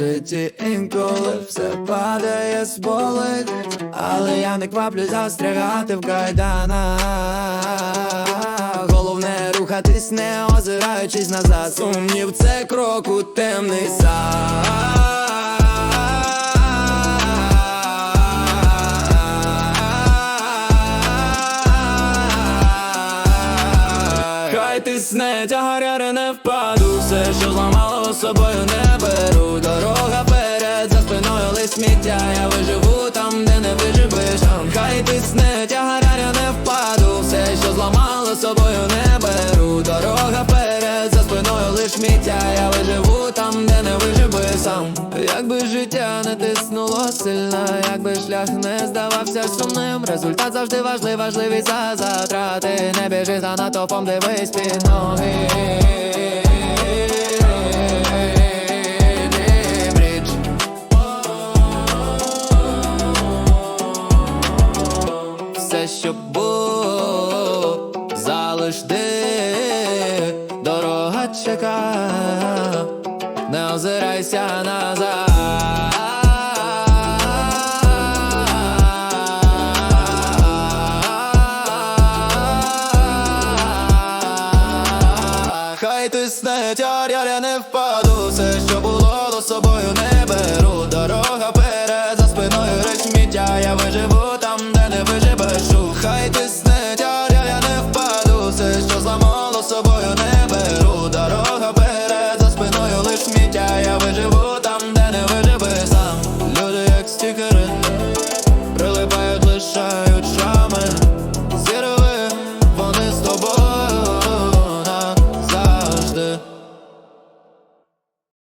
житті інколи все падає з болить, але я не кваплю застрягати в кайданах. Головне рухатись, не озираючись назад. Сумнів це крок у темний сад. Хай тисне тягар, я не впаду Все, що зламало собою не беру Дорога перед, за спиною лиш сміття. Я виживу там, де не виживеш. Хай тисне тягар, я не впаду. Все, що зламало собою не беру. Дорога перед, за спиною лиш сміття. Я виживу там, де не виживи сам Якби життя не тиснуло сильно Якби шлях не здавався сумним Результат завжди важливий, важливий за затрати Не біжи за натовпом, дивись під ноги що було, залишди, дорога чека, не озирайся назад. Хай тисне тягар, я не впаду, все, що було, до собою yaşlı